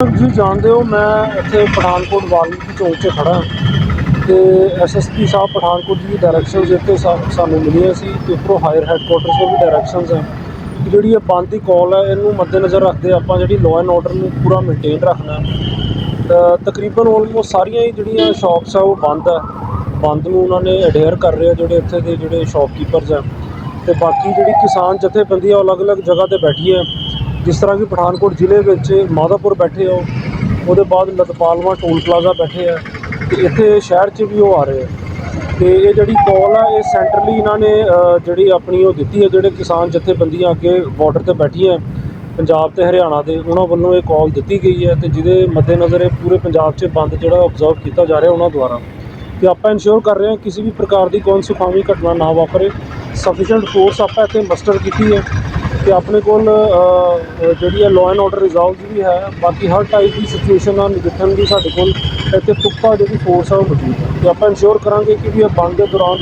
ਤੁਸੀਂ ਜਾਣਦੇ ਹੋ, ਮੈਂ ਇੱਥੇ ਪਠਾਨਕੋਟ ਵਾਲਮੀਕੀ ਚੌਂਕ 'ਚ ਖੜਾ ਤੇ ਐਸਐਸਪੀ ਸਾਹਿਬ ਪਠਾਨਕੋਟ ਜੀ ਦੀ ਡਾਇਰੈਕਸ਼ਨਸ ਇੱਥੇ ਸਾ- ਸਾਨੂੰ ਮਿਲੀਆਂ ਸੀ ਤੇ ਉੱਪਰੋਂ ਹਾਇਰ ਹੈੱਡਕੁਆਟਰਸ ਤੋਂ ਵੀ ਡਾਇਰੈਕਸ਼ਨਸ ਹੈ ਕਿ ਜਿਹੜੀ ਇਹ ਬੰਦ ਦੀ ਕਾਲ ਹੈ ਇਹਨੂੰ ਮੱਦੇਨਜ਼ਰ ਰੱਖਦੇ ਆਪਾਂ ਜਿਹੜੀ ਲਾਅ ਐਂਡ ਆਰਡਰ ਨੂੰ ਪੂਰਾ ਮੇਨਟੇਨ ਰੱਖਣਾ। ਤਕਰੀਬਨ ਆਲਮੋਸਟ ਸਾਰੀਆਂ ਹੀ ਜਿਹੜੀਆਂ ਸ਼ਾਪਸ ਆ, ਉਹ ਬੰਦ ਹੈ ਬੰਦ ਨੂੰ ਉਹਨਾਂ ਨੇ ਅਡੇਅਰ ਕਰ ਰਿਹਾ ਜਿਹੜੇ ਇੱਥੇ ਦੇ ਜਿਹੜੇ ਸ਼ਾਪਕੀਪਰਸ ਆ। ਤੇ ਬਾਕੀ ਜਿਹੜੀ ਕਿਸਾਨ ਜਥੇਬੰਦੀ ਆ, ਉਹ ਅਲੱਗ-ਅਲੱਗ ਜਗ੍ਹਾ ਤੇ ਬੈਠੀ ਹੈ ਜਿਸ ਤਰ੍ਹਾਂ ਕਿ ਪਠਾਨਕੋਟ ਜ਼ਿਲ੍ਹੇ ਵਿੱਚ ਮਾਧਾਪੁਰ ਬੈਠੇ ਹੋ, ਉਹਦੇ ਬਾਅਦ ਲਤਪਾਲਵਾ, ਟੋਲ ਪਲਾਜ਼ਾ ਬੈਠੇ ਆ, ਤੇ ਇੱਥੇ ਸ਼ਹਿਰ 'ਚ ਵੀ ਉਹ ਆ ਰਹੇ ਆ। ਤੇ ਇਹ ਜਿਹੜੀ ਕਾਲ ਆ, ਇਹ ਸੈਂਟਰਲੀ ਇਹਨਾਂ ਨੇ ਜਿਹੜੀ ਆਪਣੀ ਉਹ ਦਿੱਤੀ ਹੈ ਜਿਹੜੇ ਕਿਸਾਨ ਜਥੇਬੰਦੀਆਂ ਅੱਗੇ ਬਾਰਡਰ ਤੇ ਬੈਠੀਆਂ ਪੰਜਾਬ ਤੇ ਹਰਿਆਣਾ ਦੇ, ਉਹਨਾਂ ਵੱਲੋਂ ਇਹ ਕਾਲ ਦਿੱਤੀ ਗਈ ਹੈ ਤੇ ਜਿਹਦੇ ਮੱਦੇਨਜ਼ਰ ਇਹ ਪੂਰੇ ਪੰਜਾਬ 'ਚ ਬੰਦ ਜਿਹੜਾ ਆਬਜ਼ਰਵ ਕੀਤਾ ਜਾ ਰਿਹਾ ਉਹਨਾਂ ਦੁਆਰਾ। ਤੇ ਆਪਾਂ ਇਨਸ਼ੋਰ ਕਰ ਰਹੇ ਹਾਂ, ਕਿਸੇ ਵੀ ਪ੍ਰਕਾਰ ਦੀ ਕੌਣ ਸੁਖਾਵੀ ਘਟਨਾ ਨਾ ਵਾਪਰੇ ਸਫੀਸ਼ੀਐਂਟ ਫੋਰਸ ਆਪਾਂ ਇੱਥੇ ਮਸਟਰ ਕੀਤੀ ਹੈ ਤੇ ਆਪਣੇ ਕੋਲ ਜਿਹੜੀ ਹੈ ਲਾਅ ਐਂਡ ਆਰਡਰ ਰਿਜ਼ੋਲਵ ਵੀ ਹੈ ਬਾਕੀ ਹਰ ਟਾਈਪ ਦੀ ਸਿਚੁਏਸ਼ਨ ਨਾਲ ਨਿਪਟਣ ਦੀ ਸਾਡੇ ਕੋਲ ਇੱਥੇ ਪੁਖਤਾ ਜਿਹੜੀ ਫੋਰਸ ਹੈ ਉਹ ਮੌਜੂਦ ਹੈ। ਤੇ ਆਪਾਂ ਇਨਸ਼ੋਰ ਕਰਾਂਗੇ ਕਿ ਵੀ ਇਹ ਬੰਦ ਦੇ ਦੌਰਾਨ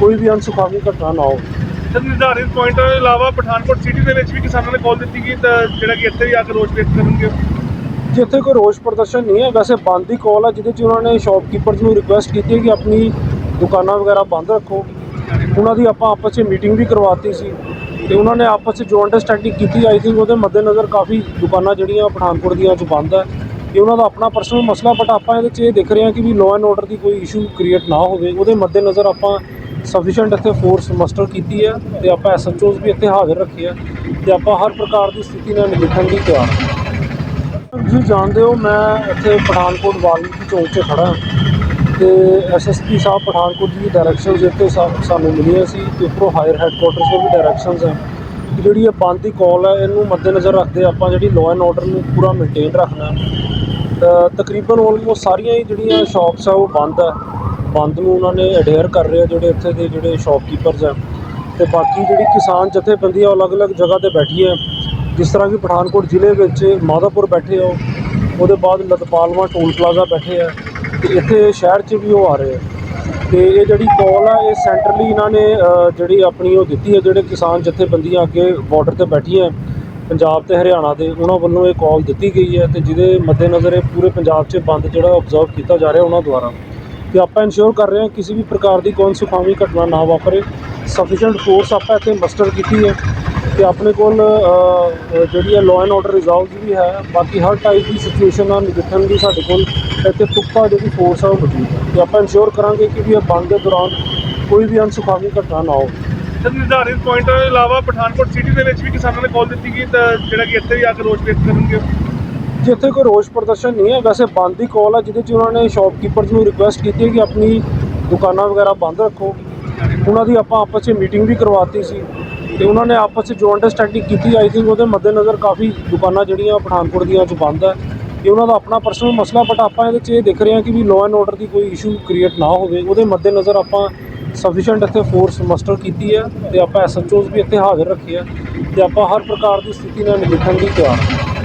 ਕੋਈ ਵੀ ਅਨਸੁਖਾਵੀ ਘਟਨਾ ਨਾ ਹੋਵੇ। ਨਿਰਧਾਰਿਤ ਪੁਆਇੰਟਾਂ ਤੋਂ ਇਲਾਵਾ ਪਠਾਨਕੋਟ ਸਿਟੀ ਦੇ ਵਿੱਚ ਵੀ ਕਿਸਾਨਾਂ ਨੇ ਕਾਲ ਦਿੱਤੀ ਗਈ ਤਾਂ ਜਿਹੜਾ ਕਿ ਇੱਥੇ ਵੀ ਆ ਕੇ ਰੋਸ ਵਿਅਕਤ ਕਰਨਗੇ। ਜਿੱਥੇ ਕੋਈ ਰੋਸ ਪ੍ਰਦਰਸ਼ਨ ਨਹੀਂ ਹੈ ਵੈਸੇ ਬੰਦ ਦੀ ਕਾਲ ਹੈ ਜਿਹਦੇ 'ਚ ਉਹਨਾਂ ਨੇ ਸ਼ਾਪਕੀਪਰਸ ਨੂੰ ਰਿਕੁਐਸਟ ਕੀਤੀ ਹੈ ਕਿ ਆਪਣੀ ਦੁਕਾਨਾਂ ਵਗੈਰਾ ਬੰਦ ਰੱਖੋ। ਉਹਨਾਂ ਦੀ ਆਪਾਂ ਆਪਸ 'ਚ ਮੀਟਿੰਗ ਵੀ ਕਰਵਾਤੀ ਸੀ। ਤੇ ਉਹਨਾਂ ਨੇ ਆਪਸ 'ਚ ਜੋ ਅੰਡਰਸਟੈਂਡਿੰਗ ਕੀਤੀ ਆਈ ਥਿੰਕ ਉਹਦੇ ਮੱਦੇਨਜ਼ਰ ਕਾਫੀ ਦੁਕਾਨਾਂ ਜਿਹੜੀਆਂ ਪਠਾਨਕੋਟ ਦੀਆਂ 'ਚ ਬੰਦ ਹੈ। ਇਹ ਉਹਨਾਂ ਦਾ ਆਪਣਾ ਪਰਸਨਲ ਮਸਲਾ ਬਟ ਆਪਾਂ ਇਹਦੇ 'ਚ ਇਹ ਦੇਖ ਰਹੇ ਹਾਂ ਕਿ ਵੀ ਲਾਅ ਐਂਡ ਆਰਡਰ ਦੀ ਕੋਈ ਇਸ਼ੂ ਕ੍ਰੀਏਟ ਨਾ ਹੋਵੇ, ਉਹਦੇ ਮੱਦੇਨਜ਼ਰ ਆਪਾਂ ਸਫੀਸ਼ੀਐਂਟ ਇੱਥੇ ਫੋਰਸ ਮਸਟਰ ਕੀਤੀ ਹੈ ਤੇ ਆਪਾਂ ਐਸਐਚਓਜ਼ ਵੀ ਇੱਥੇ ਹਾਜ਼ਰ ਰੱਖੇ ਆ ਤੇ ਆਪਾਂ ਹਰ ਪ੍ਰਕਾਰ ਦੀ ਸਥਿਤੀ ਨਾਲ ਨਿਪਟਣ ਲਈ ਤਿਆਰ ਤੁਸੀਂ ਜਾਣਦੇ ਹੋ ਮੈਂ ਇੱਥੇ ਪਠਾਨਕੋਟ ਵਾਲਮੀਕੀ ਚੌਂਕ 'ਚ ਖੜਾ ਤੇ ਐਸਐਸਪੀ ਸਾਹਿਬ ਪਠਾਨਕੋਟ ਜੀ ਦੀ ਡਾਇਰੈਕਸ਼ਨਸ ਇੱਥੇ ਸਾ- ਸਾਨੂੰ ਮਿਲੀਆਂ ਸੀ ਤੇ ਉੱਪਰੋਂ ਹਾਇਰ ਹੈੱਡਕੁਆਟਰਸ ਤੋਂ ਵੀ ਡਾਇਰੈਕਸ਼ਨਸ ਹੈ ਕਿ ਜਿਹੜੀ ਇਹ ਬੰਦ ਦੀ ਕਾਲ ਹੈ ਇਹਨੂੰ ਮੱਦੇਨਜ਼ਰ ਰੱਖਦੇ ਆਪਾਂ ਜਿਹੜੀ ਲਾਅ ਐਂਡ ਆਰਡਰ ਨੂੰ ਪੂਰਾ ਮੇਨਟੇਨ ਰੱਖਣਾ। ਤਕਰੀਬਨ ਆਲਮੋਸਟ ਸਾਰੀਆਂ ਹੀ ਜਿਹੜੀਆਂ ਸ਼ਾਪਸ ਆ, ਉਹ ਬੰਦ ਹੈ ਬੰਦ ਨੂੰ ਉਹਨਾਂ ਨੇ ਅਡੇਅਰ ਕਰ ਰਿਹਾ ਜਿਹੜੇ ਇੱਥੇ ਦੇ ਜਿਹੜੇ ਸ਼ਾਪਕੀਪਰਸ ਆ। ਤੇ ਬਾਕੀ ਜਿਹੜੀ ਕਿਸਾਨ ਜਥੇਬੰਦੀ ਆ, ਉਹ ਅਲੱਗ-ਅਲੱਗ ਜਗ੍ਹਾ ਤੇ ਬੈਠੀ ਹੈ ਜਿਸ ਤਰ੍ਹਾਂ ਕਿ ਪਠਾਨਕੋਟ ਜ਼ਿਲ੍ਹੇ ਵਿੱਚ ਮਾਧਾਪੁਰ ਬੈਠੇ ਹੋ ਉਹਦੇ ਬਾਅਦ ਲਤਪਾਲਵਾ ਟੋਲ ਪਲਾਜ਼ਾ ਬੈਠੇ ਆ। ਇੱਥੇ ਸ਼ਹਿਰ 'ਚ ਵੀ ਉਹ ਆ ਰਹੇ ਆ। ਤੇ ਇਹ ਜਿਹੜੀ ਕਾਲ ਆ, ਇਹ ਸੈਂਟਰਲੀ ਇਹਨਾਂ ਨੇ ਜਿਹੜੀ ਆਪਣੀ ਉਹ ਦਿੱਤੀ ਹੈ ਜਿਹੜੇ ਕਿਸਾਨ ਜਥੇਬੰਦੀਆਂ ਅੱਗੇ ਬਾਰਡਰ ਤੇ ਬੈਠੀਆਂ ਪੰਜਾਬ ਤੇ ਹਰਿਆਣਾ ਦੇ, ਉਹਨਾਂ ਵੱਲੋਂ ਇਹ ਕਾਲ ਦਿੱਤੀ ਗਈ ਹੈ ਤੇ ਜਿਹਦੇ ਮੱਦੇਨਜ਼ਰ ਇਹ ਪੂਰੇ ਪੰਜਾਬ 'ਚ ਬੰਦ ਜਿਹੜਾ ਆਬਜ਼ਰਵ ਕੀਤਾ ਜਾ ਰਿਹਾ ਉਹਨਾਂ ਦੁਆਰਾ। ਤੇ ਆਪਾਂ ਇਨਸ਼ੋਰ ਕਰ ਰਹੇ ਹਾਂ ਕਿਸੇ ਵੀ ਪ੍ਰਕਾਰ ਦੀ ਕੋਈ ਸੁਖਾਵੀ ਘਟਨਾ ਨਾ ਵਾਪਰੇ। ਸਫੀਸ਼ੀਐਂਟ ਫੋਰਸ ਆਪਾਂ ਇੱਥੇ ਮਸਟਰ ਕੀਤੀ ਹੈ ਤੇ ਆਪਣੇ ਕੋਲ ਜਿਹੜੀ ਹੈ ਲਾਅ ਐਂਡ ਆਰਡਰ ਰਿਜ਼ੋਲਵ ਵੀ ਹੈ ਬਾਕੀ ਹਰ ਟਾਈਪ ਦੀ ਸਿਚੁਏਸ਼ਨ ਨਾਲ ਨਿਪਟਣ ਦੀ ਸਾਡੇ ਕੋਲ ਇੱਥੇ ਪੁਖਤਾ ਜਿਹੜੀ ਫੋਰਸ ਹੈ ਉਹ ਮੌਜੂਦ ਹੈ। ਤੇ ਆਪਾਂ ਇਨਸ਼ੋਰ ਕਰਾਂਗੇ ਕਿ ਵੀ ਇਹ ਬੰਦ ਦੇ ਦੌਰਾਨ ਕੋਈ ਵੀ ਅਨਸੁਖਾਵੀ ਘਟਨਾ ਨਾ ਹੋਵੇ। ਨਿਰਧਾਰਿਤ ਪੁਆਇੰਟਾਂ ਤੋਂ ਇਲਾਵਾ ਪਠਾਨਕੋਟ ਸਿਟੀ ਦੇ ਵਿੱਚ ਵੀ ਕਿਸਾਨਾਂ ਨੇ ਕਾਲ ਦਿੱਤੀ ਗਈ ਤਾਂ ਜਿਹੜਾ ਕਿ ਇੱਥੇ ਵੀ ਆ ਕੇ ਰੋਸ ਵਿਅਕਤ ਕਰਨਗੇ। ਜਿੱਥੇ ਕੋਈ ਰੋਸ ਪ੍ਰਦਰਸ਼ਨ ਨਹੀਂ ਹੈ ਵੈਸੇ ਬੰਦ ਦੀ ਕਾਲ ਹੈ ਜਿਹਦੇ 'ਚ ਉਹਨਾਂ ਨੇ ਸ਼ਾਪਕੀਪਰਸ ਨੂੰ ਰਿਕੁਐਸਟ ਕੀਤੀ ਹੈ ਕਿ ਆਪਣੀ ਦੁਕਾਨਾਂ ਵਗੈਰਾ ਬੰਦ ਰੱਖੋ। ਉਹਨਾਂ ਦੀ ਆਪਾਂ ਆਪਸ 'ਚ ਮੀਟਿੰਗ ਵੀ ਕਰਵਾਤੀ ਸੀ ਤੇ ਉਹਨਾਂ ਨੇ ਆਪਸ 'ਚ ਜੋ ਅੰਡਰਸਟੈਂਡਿੰਗ ਕੀਤੀ। ਆਈ ਥਿੰਕ ਉਹਦੇ ਮੱਦੇਨਜ਼ਰ ਕਾਫੀ ਦੁਕਾਨਾਂ ਜਿਹੜੀਆਂ ਪਠਾਨਕੋਟ ਦੀਆਂ 'ਚ ਬੰਦ ਹੈ ਇਹ ਉਹਨਾਂ ਦਾ ਆਪਣਾ ਪਰਸਨਲ ਮਸਲਾ ਬਟ ਆਪਾਂ ਇਹਦੇ 'ਚ ਇਹ ਦੇਖ ਰਹੇ ਹਾਂ ਕਿ ਵੀ ਲਾਅ ਐਂਡ ਆਰਡਰ ਦੀ ਕੋਈ ਇਸ਼ੂ ਕ੍ਰੀਏਟ ਨਾ ਹੋਵੇ। ਉਹਦੇ ਮੱਦੇਨਜ਼ਰ ਆਪਾਂ ਸਫੀਸ਼ੀਐਂਟ ਇੱਥੇ ਫੋਰਸ ਮਸਟਰ ਕੀਤੀ ਹੈ ਤੇ ਆਪਾਂ ਐਸਐਚਓਜ਼ ਵੀ ਇੱਥੇ ਹਾਜ਼ਰ ਰੱਖੇ ਆ ਤੇ ਆਪਾਂ ਹਰ ਪ੍ਰਕਾਰ ਦੀ ਸਥਿਤੀ ਨਾਲ ਨਿਪਟਣ ਲਈ ਤਿਆਰ ਹਾਂ।